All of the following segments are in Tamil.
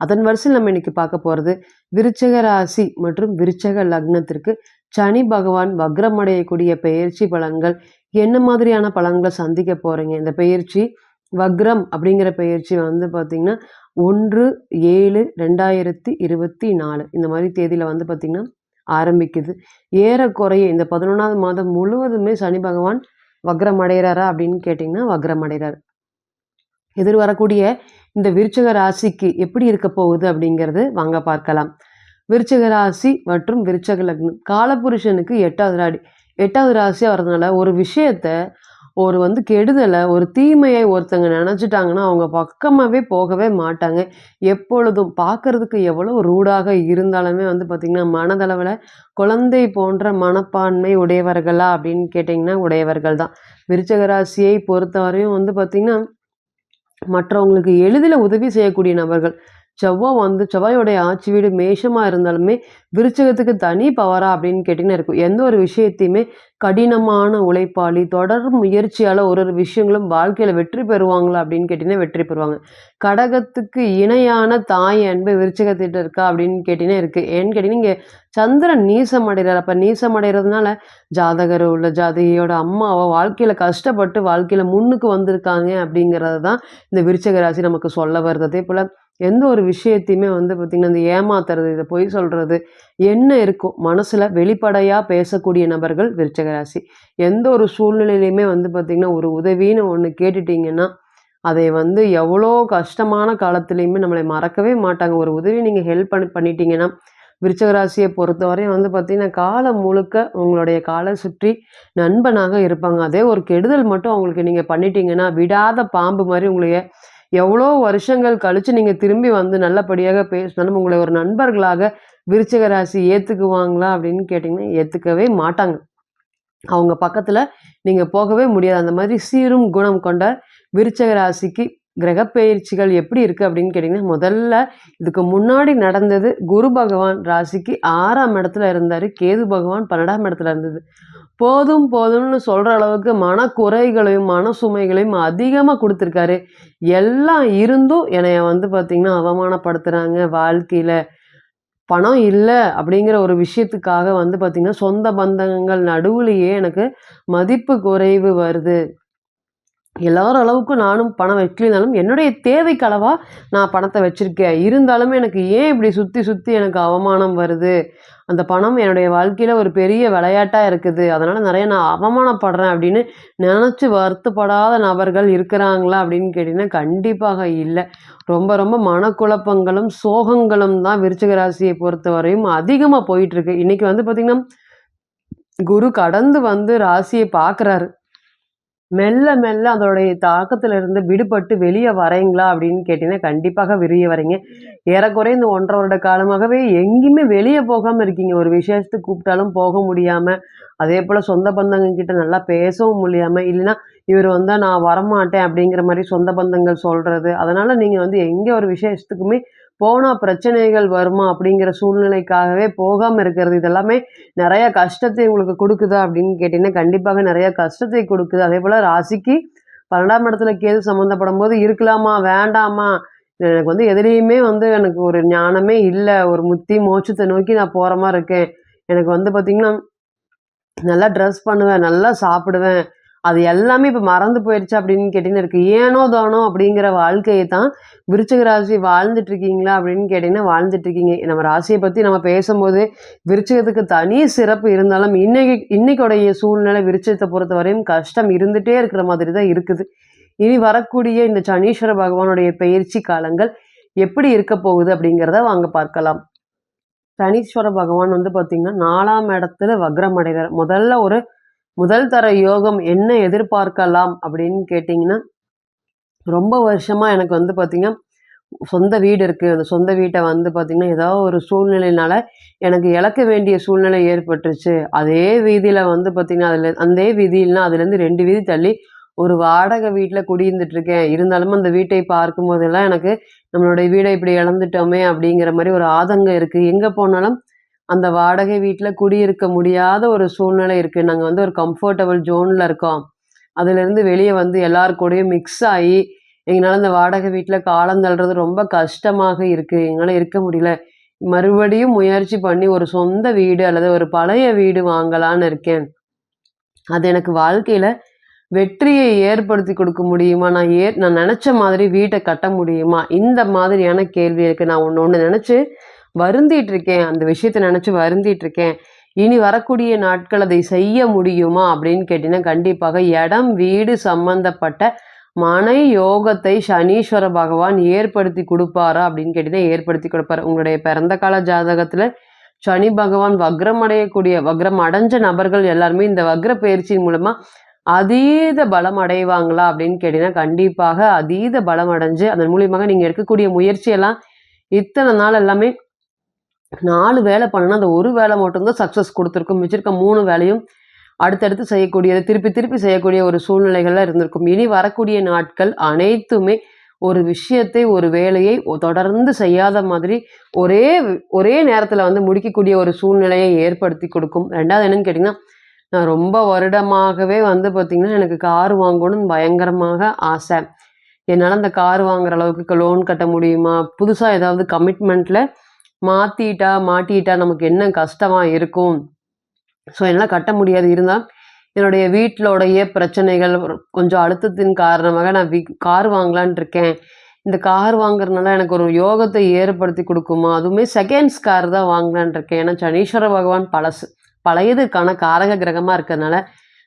அதன் வரிசையில் நம்ம இன்னைக்கு பார்க்க போகிறது விருச்சக ராசி மற்றும் விருச்சக லக்னத்திற்கு சனி பகவான் வக்ரமடையக்கூடிய பெயர்ச்சி பலன்கள். என்ன மாதிரியான பலன்களை சந்திக்க போகிறீங்க இந்த பெயர்ச்சி வக்ரம் அப்படிங்கிற பெயர்ச்சி வந்து பார்த்திங்கன்னா ஒன்று ஏழு ரெண்டாயிரத்தி இருபத்தி நாலு. இந்த மாதிரி தேதியில் வந்து பார்த்திங்கன்னா ஆரம்பிக்குது. ஏறக்குறைய இந்த பதினொன்றாவது மாதம் முழுவதுமே சனி பகவான் வக்ரம் அடைகிறாரா அப்படின்னு கேட்டிங்கன்னா வக்ரம் அடைகிறார் எதிர் வரக்கூடிய இந்த விருச்சக ராசிக்கு எப்படி இருக்க போகுது அப்படிங்கிறது வாங்க பார்க்கலாம். விருச்சக ராசி மற்றும் விருச்சக லக்னம். காலபுருஷனுக்கு எட்டாவது ராடி எட்டாவது ராசியாக வரதுனால ஒரு விஷயத்த ஒரு வந்து கெடுதலை ஒரு தீமையை ஒருத்தங்க நினச்சிட்டாங்கன்னா அவங்க பக்கமாகவே போகவே மாட்டாங்க. எப்பொழுதும் பார்க்கறதுக்கு எவ்வளோ ரூடாக இருந்தாலுமே வந்து பார்த்திங்கன்னா மனதளவில் குழந்தை போன்ற மனப்பான்மை உடையவர்களா அப்படின்னு கேட்டிங்கன்னா உடையவர்கள் தான் விருச்சக ராசியை பொறுத்தவரையும் வந்து பார்த்திங்கன்னா மற்றவங்களுக்கு எளிதில் உதவி செய்யக்கூடிய நபர்கள். செவ்வாய் வந்து செவ்வாயோடைய ஆட்சி வீடு மேஷமாக இருந்தாலுமே விருச்சகத்துக்கு தனி பவரா அப்படின்னு கேட்டிங்கன்னா இருக்கும். எந்த ஒரு விஷயத்தையுமே கடினமான உழைப்பாளி தொடர் முயற்சியால் ஒரு ஒரு விஷயங்களும் வாழ்க்கையில் வெற்றி பெறுவாங்களா அப்படின்னு கேட்டிங்கன்னா வெற்றி பெறுவாங்க. கடகத்துக்கு இணையான தாய் அன்பு விருச்சகத்திட்ட இருக்கா அப்படின்னு கேட்டிங்கன்னா இருக்குது ஏன்னு கேட்டிங்கன்னா இங்கே சந்திரன் நீசம் அடைகிறார். அப்போ நீசம் அடைகிறதுனால ஜாதகர் உள்ள ஜாதகியோட அம்மாவை வாழ்க்கையில் கஷ்டப்பட்டு வாழ்க்கையில் முன்னுக்கு வந்திருக்காங்க அப்படிங்கிறது தான் இந்த விருச்சக ராசி நமக்கு சொல்ல வருது. அதே போல் எந்த ஒரு விஷயத்தையுமே வந்து பார்த்திங்கன்னா இந்த ஏமாத்துறது இதை பொய் சொல்கிறது என்ன இருக்கும்? மனசில் வெளிப்படையாக பேசக்கூடிய நபர்கள் விருச்சகராசி. எந்த ஒரு சூழ்நிலையிலையுமே வந்து பார்த்திங்கன்னா ஒரு உதவின்னு ஒன்று கேட்டுட்டிங்கன்னா அதை வந்து எவ்வளோ கஷ்டமான காலத்துலேயுமே நம்மளை மறக்கவே மாட்டாங்க. ஒரு உதவி நீங்கள் ஹெல்ப் பண்ணி பண்ணிட்டீங்கன்னா விருச்சகராசியை பொறுத்தவரையும் வந்து பார்த்திங்கன்னா காலம் முழுக்க உங்களுடைய காலை சுற்றி நண்பனாக இருப்பாங்க. அதே ஒரு கெடுதல் மட்டும் அவங்களுக்கு நீங்கள் பண்ணிட்டீங்கன்னா விடாத பாம்பு மாதிரி உங்களைய எவ்வளோ வருஷங்கள் கழித்து நீங்கள் திரும்பி வந்து நல்லபடியாக பேசினாலும் உங்களை ஒரு நண்பர்களாக விருச்சக ராசி ஏற்றுக்குவாங்களா அப்படின்னு கேட்டிங்கன்னா ஏற்றுக்கவே மாட்டாங்க. அவங்க பக்கத்தில் நீங்கள் போகவே முடியாது. அந்த மாதிரி சீரும் குணம் கொண்ட விருச்சக ராசிக்கு கிரகப்பெயர்ச்சிகள் எப்படி இருக்குது அப்படின்னு கேட்டிங்கன்னா முதல்ல இதுக்கு முன்னாடி நடந்தது குரு பகவான் ராசிக்கு ஆறாம் இடத்துல இருந்தார் கேது பகவான் பன்னெண்டாம் இடத்துல இருந்தது. போதும் போதும்னு சொல்கிற அளவுக்கு மனக்குறைகளையும் மன சுமைகளையும் அதிகமாக கொடுத்துருக்காரு. எல்லாம் இருந்தும் என்னைய வந்து பார்த்திங்கன்னா அவமானப்படுத்துகிறாங்க வாழ்க்கையில் பணம் இல்லை அப்படிங்கிற ஒரு விஷயத்துக்காக வந்து பார்த்திங்கன்னா சொந்த பந்தங்கள் நடுவுலையே எனக்கு மதிப்பு குறைவு வருது. எல்லாரும் அளவுக்கு நானும் பணம் வைக்கலினாலும் என்னுடைய தேவைக்கு அளவாக நான் பணத்தை வச்சுருக்கேன். இருந்தாலுமே எனக்கு ஏன் இப்படி சுற்றி சுற்றி எனக்கு அவமானம் வருது? அந்த பணம் என்னுடைய வாழ்க்கையில் ஒரு பெரிய விளையாட்டாக இருக்குது. அதனால் நிறைய நான் அவமானப்படுறேன் அப்படின்னு நினச்சி வருத்தப்படாத நபர்கள் இருக்கிறாங்களா அப்படின்னு கேட்டிங்கன்னா கண்டிப்பாக இல்லை. ரொம்ப ரொம்ப மனக்குழப்பங்களும் சோகங்களும் தான் விருச்சிக ராசியை பொறுத்த வரையும் அதிகமாக போயிட்டுருக்கு இன்றைக்கி வந்து பார்த்திங்கன்னா குரு கடந்து வந்து ராசியை பார்க்குறாரு மெல்ல மெல்ல அதோடைய தாக்கத்துல இருந்து விடுபட்டு வெளியே வரீங்களா அப்படின்னு கேட்டீங்கன்னா கண்டிப்பாக வெளியே வரீங்க. ஏறக்குறைய இந்த ஒன்றரை வருட காலமாகவே எங்கேயுமே வெளியே போகாமல் இருக்கீங்க. ஒரு விசேஷத்துக்கு கூப்பிட்டாலும் போக முடியாமல் அதே போல் சொந்த பந்தங்க கிட்ட நல்லா பேசவும் முடியாமல் இல்லைன்னா இவர் வந்தால் நான் வரமாட்டேன் அப்படிங்கிற மாதிரி சொந்த பந்தங்கள் சொல்கிறது அதனால் நீங்கள் வந்து எங்கே ஒரு விசேஷத்துக்குமே போனால் பிரச்சனைகள் வருமா அப்படிங்கிற சூழ்நிலைக்காகவே போகாமல் இருக்கிறது. இதெல்லாமே நிறைய கஷ்டத்தை உங்களுக்கு கொடுக்குதா அப்படின்னு கேட்டிங்கன்னா கண்டிப்பாக நிறைய கஷ்டத்தை கொடுக்குது. அதே போல் ராசிக்கு பன்னெண்டாம் இடத்துல கேது சம்மந்தப்படும் போது இருக்கலாமா வேண்டாமா? எனக்கு வந்து எதுலேயுமே வந்து எனக்கு ஒரு ஞானமே இல்லை. ஒரு முத்தி மோட்சத்தை நோக்கி நான் போகிற மாதிரி இருக்கேன். எனக்கு வந்து பார்த்திங்கன்னா நல்லா ட்ரெஸ் பண்ணுவேன் நல்லா சாப்பிடுவேன். அது எல்லாமே இப்போ மறந்து போயிடுச்சு அப்படின்னு கேட்டிங்கன்னா இருக்குது ஏனோ தானோ அப்படிங்கிற வாழ்க்கையை தான் விருச்சிக ராசி வாழ்ந்துட்டு இருக்கீங்களா அப்படின்னு கேட்டிங்கன்னா வாழ்ந்துட்டு இருக்கீங்க. நம்ம ராசியை பற்றி நம்ம பேசும்போது விருச்சிகத்துக்கு தனி சிறப்பு இருந்தாலும் இன்னைக்கு இன்னைக்குடைய சூழ்நிலை விருச்சிகத்தை பொறுத்த வரையும் கஷ்டம் இருந்துகிட்டே இருக்கிற மாதிரி தான் இருக்குது. இனி வரக்கூடிய இந்த சனீஸ்வர பகவானுடைய பயிற்சி காலங்கள் எப்படி இருக்க போகுது அப்படிங்கிறத வாங்க பார்க்கலாம். சனீஸ்வர பகவான் வந்து பார்த்திங்கன்னா நாலாம் இடத்துல வக்ரம் அடைகிறார் முதல்ல ஒரு முதல் தர யோகம் என்ன எதிர்பார்க்கலாம் அப்படின்னு கேட்டிங்கன்னா ரொம்ப வருஷமாக எனக்கு வந்து பார்த்திங்கன்னா சொந்த வீடு இருக்குது அந்த சொந்த வீட்டை வந்து பார்த்திங்கன்னா ஏதோ ஒரு சூழ்நிலையினால் எனக்கு இழக்க வேண்டிய சூழ்நிலை ஏற்பட்டுருச்சு. அதே வீதியில் வந்து பார்த்திங்கன்னா அதில் அந்த வீதியில்னா அதுலேருந்து ரெண்டு வீதி தள்ளி ஒரு வாடகை வீட்டில் குடியிருந்துட்டுருக்கேன் இருந்தாலும் அந்த வீட்டை பார்க்கும்போதெல்லாம் எனக்கு நம்மளுடைய வீடை இப்படி இழந்துட்டோமே அப்படிங்கிற மாதிரி ஒரு ஆதங்கம் இருக்குது எங்கே போனாலும் அந்த வாடகை வீட்டில் குடியிருக்க முடியாத ஒரு சூழ்நிலை இருக்குது நாங்கள் வந்து ஒரு கம்ஃபர்டபுள் ஜோனில் இருக்கோம். அதுலேருந்து வெளியே வந்து எல்லார் கூடயும் மிக்ஸ் ஆகி எங்களால் அந்த வாடகை வீட்டில் காலம் தள்ளுறது ரொம்ப கஷ்டமாக இருக்குது எங்களால் இருக்க முடியல. மறுபடியும் முயற்சி பண்ணி ஒரு சொந்த வீடு அல்லது ஒரு பழைய வீடு வாங்கலான்னு இருக்கேன். அது எனக்கு வாழ்க்கையில் வெற்றியை ஏற்படுத்தி கொடுக்க முடியுமா? நான் ஏ நான் நினச்ச மாதிரி வீட்டை கட்ட முடியுமா? இந்த மாதிரியான கேள்வி இருக்குது நான் ஒன்று ஒன்று நினச்சி வருந்திட்டு இருக்கேன் அந்த விஷயத்தை நினச்சி வருந்திட்டு இருக்கேன் இனி வரக்கூடிய நாட்கள் அதை செய்ய முடியுமா அப்படின்னு கேட்டிங்கன்னா கண்டிப்பாக இடம் வீடு சம்பந்தப்பட்ட மனை யோகத்தை சனீஸ்வர பகவான் ஏற்படுத்தி கொடுப்பாரா அப்படின்னு கேட்டிங்கன்னா ஏற்படுத்தி கொடுப்பார். உங்களுடைய பிறந்த கால ஜாதகத்தில் சனி பகவான் வக்ரம் அடையக்கூடிய வக்ரம் அடைஞ்ச நபர்கள் எல்லாருமே இந்த வக்ர பயிற்சியின் மூலமாக அதீத பலம் அடைவாங்களா அப்படின்னு கேட்டிங்கன்னா கண்டிப்பாக அதீத பலம் அடைஞ்சு அதன் மூலியமாக நீங்கள் எடுக்கக்கூடிய முயற்சியெல்லாம் இத்தனை நாள் எல்லாமே நாலு வேலை பண்ணணும் அந்த ஒரு வேலை மட்டும்தான் சக்ஸஸ் கொடுத்துருக்கும். மிச்சிருக்க மூணு வேலையும் அடுத்தடுத்து செய்யக்கூடியது திருப்பி திருப்பி செய்யக்கூடிய ஒரு சூழ்நிலைகள்லாம் இருந்திருக்கும். இனி வரக்கூடிய நாட்கள் அனைத்துமே ஒரு விஷயத்தை ஒரு வேலையை தொடர்ந்து செய்யாத மாதிரி ஒரே ஒரே நேரத்தில் வந்து முடிக்கக்கூடிய ஒரு சூழ்நிலையை ஏற்படுத்தி கொடுக்கும். ரெண்டாவது என்னன்னு கேட்டிங்கன்னா நான் ரொம்ப வருடமாகவே வந்து பார்த்திங்கன்னா எனக்கு கார் வாங்கணும்னு பயங்கரமாக ஆசை. என்னால் அந்த கார் வாங்குற அளவுக்கு லோன் கட்ட முடியுமா? புதுசாக ஏதாவது கமிட்மெண்ட்டில் மாற்றிட்டா மாட்டிட்டா நமக்கு என்ன கஷ்டமாக இருக்கும்? ஸோ என்னால் கட்ட முடியாது. இருந்தால் என்னுடைய வீட்டிலோடைய பிரச்சனைகள் கொஞ்சம் அழுத்தத்தின் காரணமாக நான் வி கார் வாங்கலான் இருக்கேன். இந்த கார் வாங்குறதுனால எனக்கு ஒரு யோகத்தை ஏற்படுத்தி கொடுக்குமா? அதுவுமே செகண்ட்ஸ் கார் தான் வாங்கலான் இருக்கேன். ஏன்னா சனீஸ்வர பகவான் பழசு பழையதுக்கான காரக கிரகமாக இருக்கிறதுனால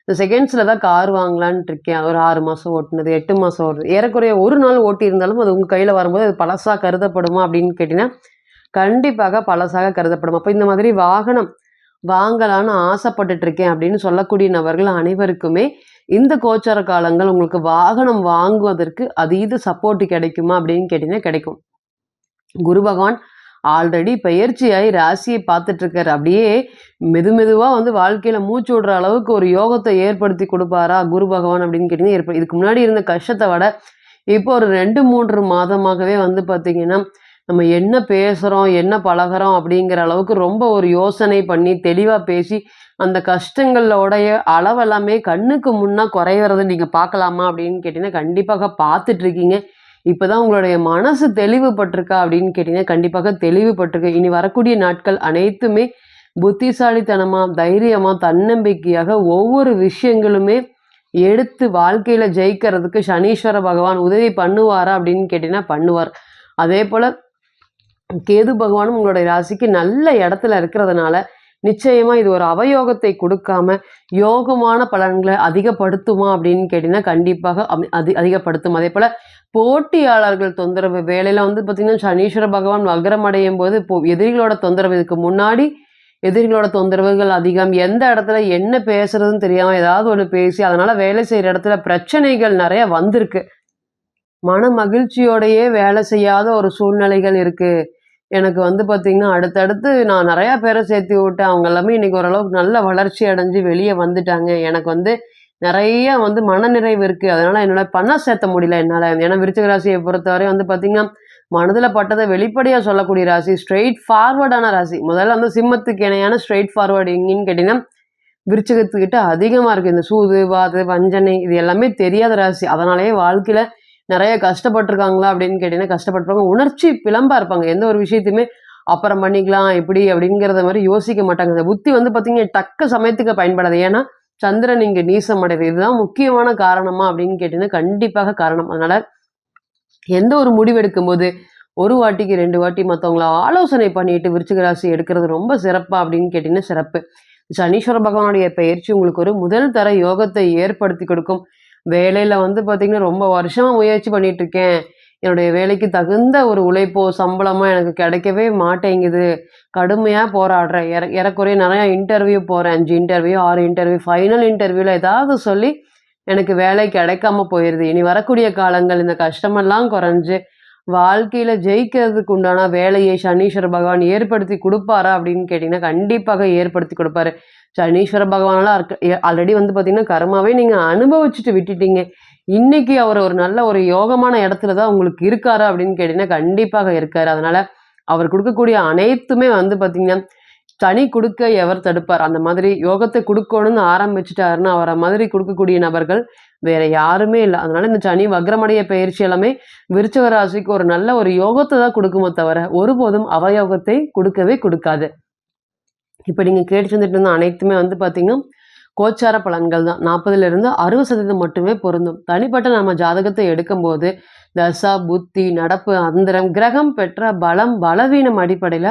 இந்த செகண்ட்ஸில் தான் கார் வாங்கலான் இருக்கேன். ஒரு ஆறு மாதம் ஓட்டினது எட்டு மாதம் ஓடுது ஏறக்குறைய ஒரு நாள் ஓட்டியிருந்தாலும் அது உங்கள் கையில் வரும்போது அது பழசாக கருதப்படுமா அப்படின்னு கேட்டிங்கன்னா கண்டிப்பாக பழசாக கருதப்படும். அப்போ இந்த மாதிரி வாகனம் வாங்கலான்னு ஆசைப்பட்டுட்டு இருக்கேன் அப்படின்னு சொல்லக்கூடிய நபர்கள் அனைவருக்குமே இந்த கோச்சார காலங்கள் உங்களுக்கு வாகனம் வாங்குவதற்கு அதீத சப்போர்ட் கிடைக்குமா அப்படின்னு கேட்டிங்கன்னா கிடைக்கும். குரு பகவான் ஆல்ரெடி பயிற்சியாகி ராசியை பார்த்துட்டு இருக்காரு அப்படியே மெது மெதுவாக வந்து வாழ்க்கையில் மூச்சு விடுற அளவுக்கு ஒரு யோகத்தை ஏற்படுத்தி கொடுப்பாரா குரு பகவான் அப்படின்னு கேட்டிங்கன்னா ஏற்ப இதுக்கு முன்னாடி இருந்த கஷ்டத்தை விட இப்போ ஒரு ரெண்டு மூன்று மாதமாகவே வந்து பார்த்திங்கன்னா நம்ம என்ன பேசுகிறோம் என்ன பழகிறோம் அப்படிங்கிற அளவுக்கு ரொம்ப ஒரு யோசனை பண்ணி தெளிவாக பேசி அந்த கஷ்டங்களோடைய அளவெல்லாமே கண்ணுக்கு முன்னா குறையிறத நீங்கள் பார்க்கலாமா அப்படின்னு கேட்டிங்கன்னா கண்டிப்பாக பார்த்துட்ருக்கீங்க. இப்போ தான் உங்களுடைய மனசு தெளிவுபட்டிருக்கா அப்படின்னு கேட்டிங்கன்னா கண்டிப்பாக தெளிவுபட்டிருக்கு. இனி வரக்கூடிய நாட்கள் அனைத்துமே புத்திசாலித்தனமாக தைரியமாக தன்னம்பிக்கையாக ஒவ்வொரு விஷயங்களுமே எடுத்து வாழ்க்கையில் ஜெயிக்கிறதுக்கு சனீஸ்வர பகவான் உதவி பண்ணுவாரா அப்படின்னு கேட்டிங்கன்னா பண்ணுவார். அதே போல் கேது பகவானும் உங்களுடைய ராசிக்கு நல்ல இடத்துல இருக்கிறதுனால நிச்சயமாக இது ஒரு அவயோகத்தை கொடுக்காம யோகமான பலன்களை அதிகப்படுத்துமா அப்படின்னு கேட்டிங்கன்னா கண்டிப்பாக அதி அதிகப்படுத்தும். அதே போல் போட்டியாளர்கள் தொந்தரவு வேலையில் வந்து பார்த்திங்கன்னா சனீஸ்வர பகவான் வக்ரம் அடையும் போது இப்போ எதிரிகளோட தொந்தரவு இதுக்கு முன்னாடி எதிரிகளோட தொந்தரவுகள் அதிகம். எந்த இடத்துல என்ன பேசுறதுன்னு தெரியாமல் ஏதாவது ஒன்று பேசி அதனால் வேலை செய்கிற இடத்துல பிரச்சனைகள் நிறைய வந்திருக்கு. மன மகிழ்ச்சியோடையே வேலை செய்யாத ஒரு சூழ்நிலைகள் இருக்குது எனக்கு வந்து பார்த்திங்கன்னா அடுத்தடுத்து நான் நிறையா பேரை சேர்த்து விட்டேன் அவங்க எல்லாமே இன்றைக்கி ஓரளவுக்கு நல்ல வளர்ச்சி அடைஞ்சு வெளியே வந்துட்டாங்க. எனக்கு வந்து நிறைய வந்து மனநிறைவு இருக்குது அதனால் என்னால் பணம் சேர்த்த முடியல என்னால். ஏன்னா விருச்சிக ராசியை பொறுத்தவரை வந்து பார்த்திங்கன்னா மனதில் பட்டதை வெளிப்படையாக சொல்லக்கூடிய ராசி ஸ்ட்ரெயிட் ஃபார்வர்டான ராசி. முதல்ல வந்து சிம்மத்துக்கு இணையான ஸ்ட்ரெயிட் ஃபார்வர்டு எங்கேன்னு கேட்டிங்கன்னா விருச்சிகத்துக்கிட்ட அதிகமாக இருக்குது இந்த சூது வாது வஞ்சனை இது எல்லாமே தெரியாத ராசி. அதனாலேயே வாழ்க்கையில் நிறைய கஷ்டப்பட்டிருக்காங்களா அப்படின்னு கேட்டிங்கன்னா கஷ்டப்பட்டிருப்பாங்க. உணர்ச்சி பிளம்பா இருப்பாங்க. எந்த ஒரு விஷயத்தையுமே அப்புறம் பண்ணிக்கலாம் இப்படி அப்படிங்கிறத மாதிரி யோசிக்க மாட்டாங்க. இந்த புத்தி வந்து பார்த்தீங்கன்னா டக்க சமயத்துக்கு பயன்படாது. ஏன்னா சந்திரன் இங்கே நீசம் அடையுது இதுதான் முக்கியமான காரணமா அப்படின்னு கேட்டிங்கன்னா கண்டிப்பாக காரணம். அதனால எந்த ஒரு முடிவு எடுக்கும்போது ஒரு வாட்டிக்கு ரெண்டு வாட்டி மற்றவங்கள ஆலோசனை பண்ணிட்டு விருச்சிக ராசி எடுக்கிறது ரொம்ப சிறப்பா அப்படின்னு கேட்டிங்கன்னா சிறப்பு. சனீஸ்வர பகவானுடைய பயிற்சி உங்களுக்கு ஒரு முதல் தர யோகத்தை ஏற்படுத்தி கொடுக்கும். வேலையில் வந்து பார்த்திங்கன்னா ரொம்ப வருஷமாக முயற்சி பண்ணிகிட்ருக்கேன் என்னுடைய வேலைக்கு தகுந்த ஒரு உழைப்போ சம்பளமோ எனக்கு கிடைக்கவே மாட்டேங்குது. கடுமையாக போராடுறேன். இற இறக்குறைய நிறையா இன்டர்வியூ போகிறேன் அஞ்சு இன்டர்வியூ ஆறு இன்டர்வியூ ஃபைனல் இன்டர்வியூவில் ஏதாவது சொல்லி எனக்கு வேலை கிடைக்காம போயிடுது இனி வரக்கூடிய காலங்கள் இந்த கஷ்டமெல்லாம் குறைஞ்சு வாழ்க்கையில் ஜெயிக்கிறதுக்கு உண்டான வேலையை சனீஸ்வர பகவான் ஏற்படுத்தி கொடுப்பாரா அப்படின்னு கேட்டிங்கன்னா கண்டிப்பாக ஏற்படுத்தி கொடுப்பாரு. சனீஸ்வர பகவானெல்லாம் ஆல்ரெடி வந்து பார்த்திங்கன்னா கர்மாவே நீங்கள் அனுபவிச்சுட்டு விட்டுட்டீங்க. இன்னைக்கு அவர் ஒரு நல்ல ஒரு யோகமான இடத்துல தான் உங்களுக்கு இருக்காரா அப்படின்னு கேட்டிங்கன்னா கண்டிப்பாக இருக்காரு. அதனால் அவர் கொடுக்கக்கூடிய அனைத்துமே வந்து பார்த்திங்கன்னா தனி கொடுக்க எவர் தடுப்பார். அந்த மாதிரி யோகத்தை கொடுக்கணும்னு ஆரம்பிச்சிட்டாருன்னா அவரை மாதிரி கொடுக்கக்கூடிய நபர்கள் வேற யாருமே இல்லை. அதனால இந்த சனி வக்ரமடைய பயிற்சி எல்லாமே விருச்சக ராசிக்கு ஒரு நல்ல ஒரு யோகத்தை தான் கொடுக்குமோ தவிர ஒருபோதும் அவயோகத்தை கொடுக்கவே கொடுக்காது. இப்போ நீங்கள் கேட்டு வந்துட்டு இருந்த அனைத்துமே வந்து பார்த்தீங்கன்னா கோச்சார பலன்கள் தான். நாற்பதுலேருந்து அறுபது சதவீதம் மட்டுமே பொருந்தும். தனிப்பட்ட நம்ம ஜாதகத்தை எடுக்கும்போது தசா புத்தி நடப்பு அந்தரம் கிரகம் பெற்ற பலம் பலவீனம் அடிப்படையில்